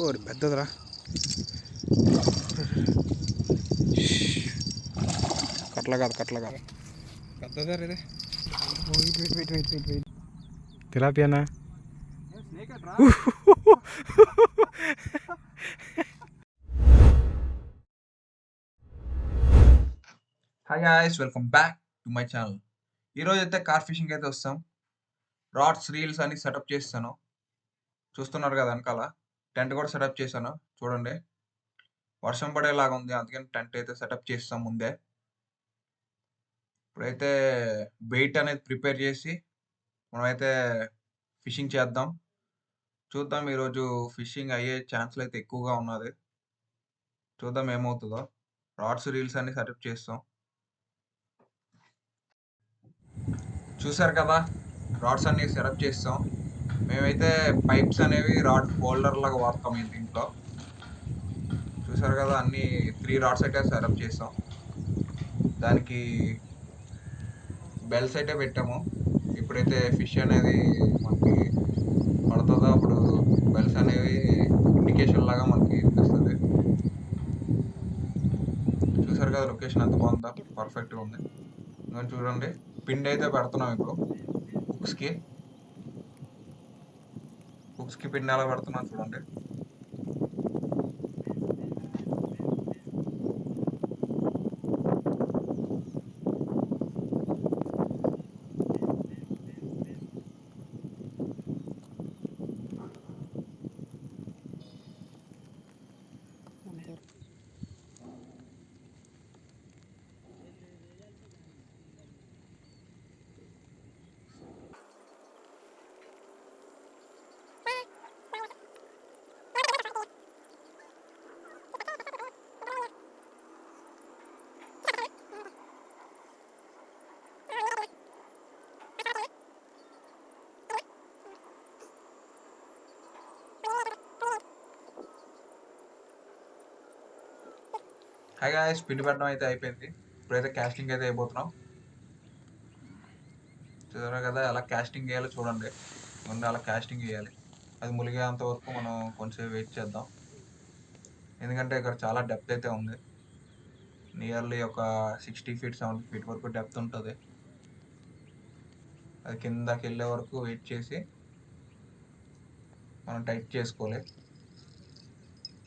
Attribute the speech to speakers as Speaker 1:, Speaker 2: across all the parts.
Speaker 1: ఓ పెద్దదిరా. కట్ల కాదు కట్ల కాదు. పెద్దదా ఇది. తిలాపియానా
Speaker 2: hi guys welcome back to my channel ఈరోజు అయితే కార్ ఫిషింగ్ అయితే వస్తాం. రాడ్స్ రీల్స్ అని సెటప్ చేస్తాను. చూస్తున్నారు కదా వెనకాల. టెంట్ కూడా సెటప్ చేశాను. చూడండి. వర్షం పడేలాగా ఉంది. అందుకని టెంట్ అయితే సెటప్ చేస్తాం ముందే. ఇప్పుడైతే బెయిట్ అనేది ప్రిపేర్ చేసి మనమైతే ఫిషింగ్ చేద్దాం. చూద్దాం ఈరోజు ఫిషింగ్ అయ్యే ఛాన్స్లు అయితే ఎక్కువగా ఉన్నది. చూద్దాం ఏమవుతుందో. రాడ్స్ రీల్స్ అన్ని సెటప్ చేస్తాం. చూసారు కదా? రాడ్స్ అన్ని సెటప్ చేస్తాం. మేమైతే పైప్స్ అనేవి రాడ్ హోల్డర్ లాగా వాడతాం ఈ దీంట్లో. చూసారు కదా అన్ని త్రీ రాడ్స్ అయితే సెటప్ చేస్తాం దానికి బెల్స్ అయితే పెట్టాము. ఎప్పుడైతే ఫిష్ అనేది మనకి పడుతుందో అప్పుడు బెల్స్ అనేవి ఇండికేషన్ లాగా మనకి ఇస్తుంది చూసారు కదా లొకేషన్ ఎంత బాగుందా? పర్ఫెక్ట్గా ఉంది. ఇంకా చూడండి పిండి అయితే పెడుతున్నాం ఇప్పుడు. బుక్స్కి హుక్స్కి పిండాలు పడుతున్నాను చూడండి. హాయ్ గాయస్ పిండి పెట్టడం అయితే అయిపోయింది. ఇప్పుడైతే క్యాస్టింగ్ అయితే అయిపోతున్నాం. చూసారు కదా ఎలా క్యాస్టింగ్ వేయాలో చూడండి. ముందు అలా క్యాస్టింగ్ వేయాలి అది ములిగేంత వరకు మనం కొంచెం వెయిట్ చేద్దాం. ఎందుకంటే ఇక్కడ చాలా డెప్త్ అయితే ఉంది. నియర్లీ ఒక సిక్స్టీ ఫీట్ సెవెంటీ ఫీట్ వరకు డెప్త్ ఉంటుంది. అది కిందకి వెళ్ళే వరకు వెయిట్ చేసి మనం టైట్ చేసుకోవాలి.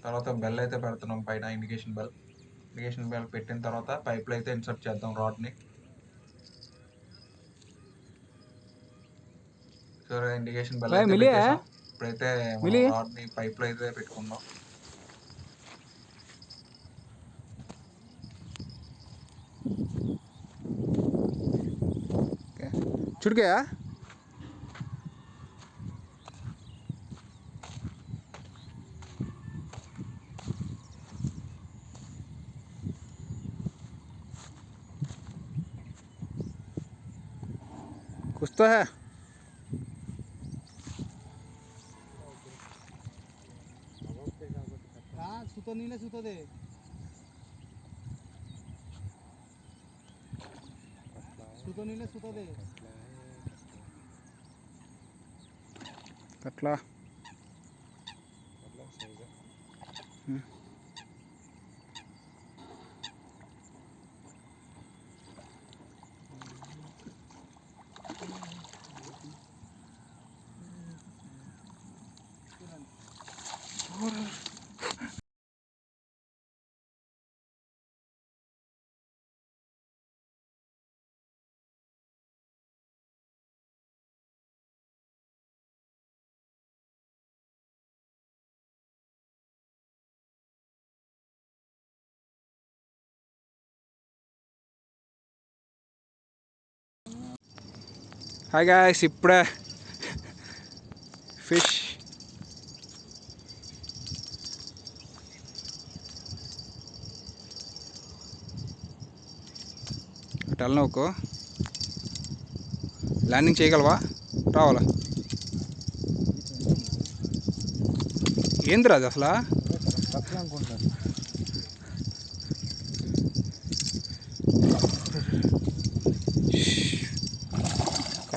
Speaker 2: తర్వాత బెల్ అయితే పెడుతున్నాం పైన ఇండికేషన్ బెల్ ఇండికేషన్ బెల్ పెట్టిన తర్వాత పైప్లో అయితే ఇన్సర్ట్ చేద్దాం రాడ్ని. So
Speaker 1: indication
Speaker 2: bell. ఇప్పుడైతే? రాడ్ని పైప్లో అయితే పెట్టుకుందాం.
Speaker 1: చుడికాయా कुछ तो है।
Speaker 3: हाँ, सुतो नीले सुतो दे। सुतो नीले सुतो दे।
Speaker 1: कटला। कटला सही है। हम्म। హాయ్ గాయస్ ఇప్పుడే ఫిష్ అటు వెళ్ళనోకు ల్యాండింగ్ చేయగలవా? రావాలా? ఏందిరా అది అసలు?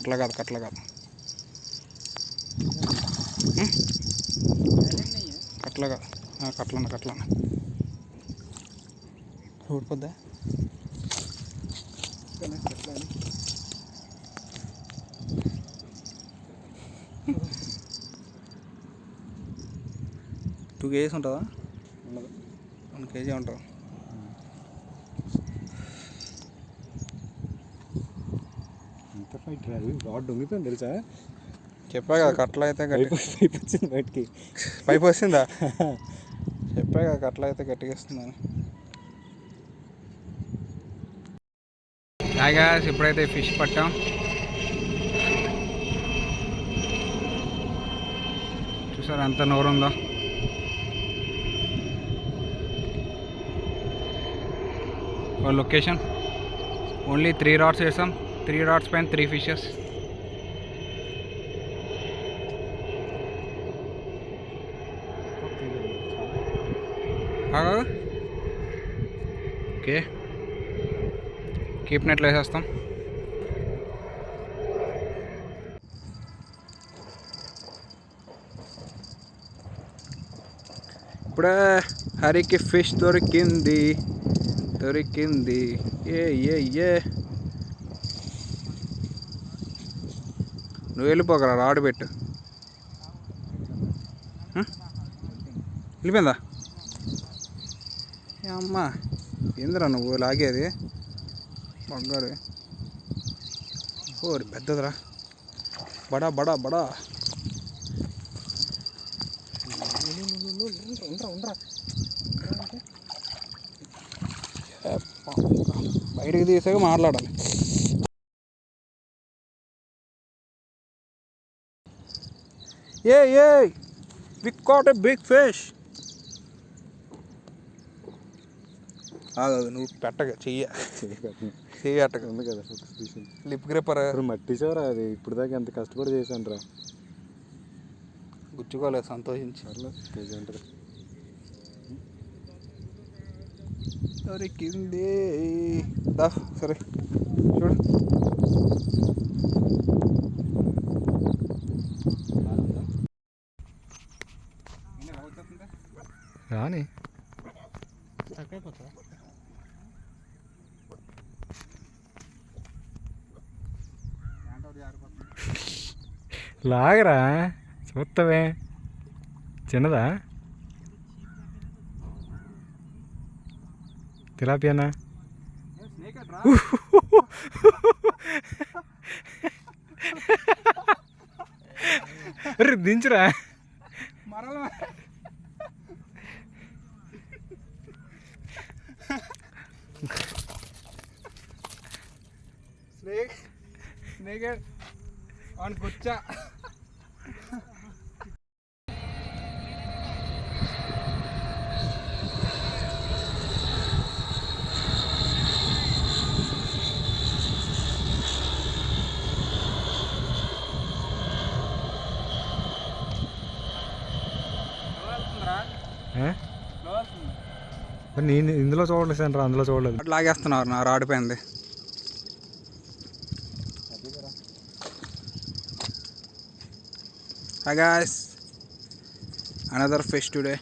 Speaker 3: పక్కన అనుకుంటారు
Speaker 1: కట్ల కాదు. కట్ల కాదు.
Speaker 2: కట్లన కట్లన ఊడిపోద్దా? టూ కేజీస్ ఉంటుందా?
Speaker 3: ఉండదు.
Speaker 2: వన్ కేజీ ఉంటుంది
Speaker 3: ఎంత ఫైట్ రాదు రాడ్ దొంగిపోయింది తెలుసా?
Speaker 2: చెప్పా కదా కట్ల అయితే గట్టి
Speaker 3: పైపు వచ్చింది బయటికి
Speaker 2: పైపు వస్తుందా? చెప్పా కదా కట్ల అయితే గట్టిగా వస్తుందని హాయిగా ఇప్పుడైతే ఫిష్ పట్టాం. చూసారా ఎంత నోరుందో? లొకేషన్ ఓన్లీ త్రీ రాడ్స్ వేసాం. త్రీ డాట్స్ పైన త్రీ ఫిషెస్ ఓకే. కీప్ నెట్లో వేసేస్తాం. ఇప్పుడే హరికి ఫిష్ దొరికింది. దొరికింది. ఏ ఏ ఏ. నువ్వు వెళ్ళిపోకరా రాడు పెట్టు. వెళ్ళిపోయిందా? ఏ అమ్మా ఏందిరా నువ్వు లాగేది? బంగారు. ఓ పెద్దదిరా. బడా బడా బడా. ఏ తీసాక మాట్లాడాలి. ఏ ఏ we caught a big fish నువ్వు పెట్టక చెయ్య. చెయ్యి అట్టక
Speaker 3: ఉంది కదా
Speaker 2: లిప్ గ్రిప్పర్
Speaker 3: ఇప్పుడు మట్టి చోరా అది? ఇప్పుడు దాకా ఎంత కష్టపడి చేశాను రా
Speaker 2: గుచ్చుకోలేదు సంతోషించి. దొరికింది దా సరే. చూడు.
Speaker 3: రాని. లాగరా చూస్తావే చిన్నదా? తిలాపియానా? దించురా. నేను ఇందులో చూడలేదు సెంటర్ అందులో చూడలేదు
Speaker 2: అట్లా లాగేస్తున్నారు నా రాడిపోయింది Hi guys, another fish today.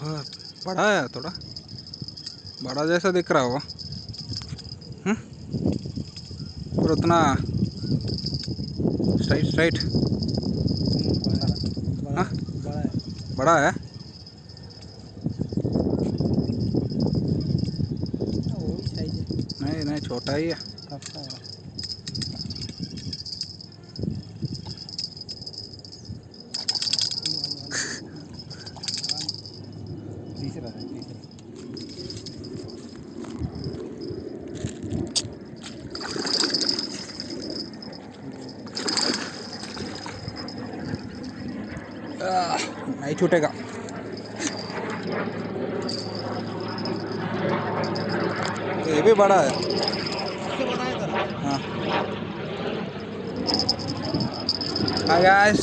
Speaker 2: हाँ, बड़ा है थोड़ा बड़ा जैसा दिख रहा हो हम्म? और उतना स्ट्राइट स्ट्राइट हाँ? बड़ा है नहीं नहीं छोटा ही है नहीं छूटेगा ये भी बड़ा है हाँ Hi guys,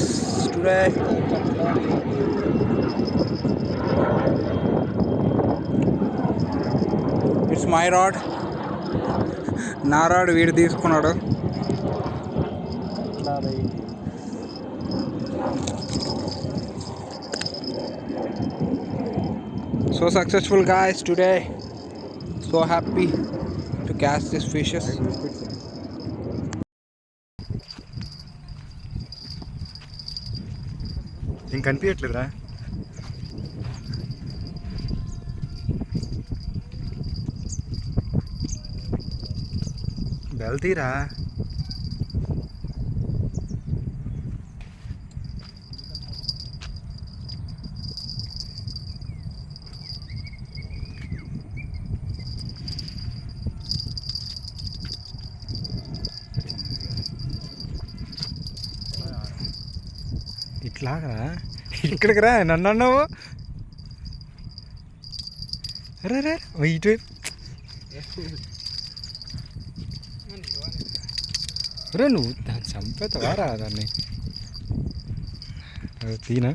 Speaker 2: today it's my rod నా రాడ్ వీడు తీసుకున్నాడు So successful, guys, today. So happy to catch these fishes.
Speaker 3: ఇంక కనిపించట్లేదురా బెల్తీరా ఇట్లాగరా ఇక్కడికి రా నన్ను అన్నావు. రే రే ఓ నువ్వు. దాన్ని చంపేతావా రా దాన్ని. తీనా?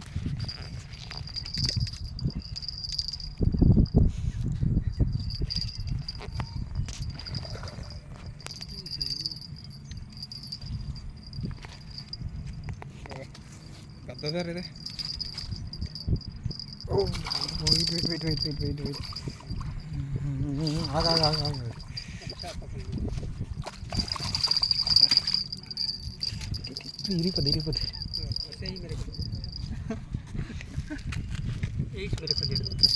Speaker 3: அதான் இது ஓ wait wait wait wait wait wait wait ஆகா ஆகா
Speaker 2: ஆகா ஆகா இருப்பது இருப்பது மெரப்பது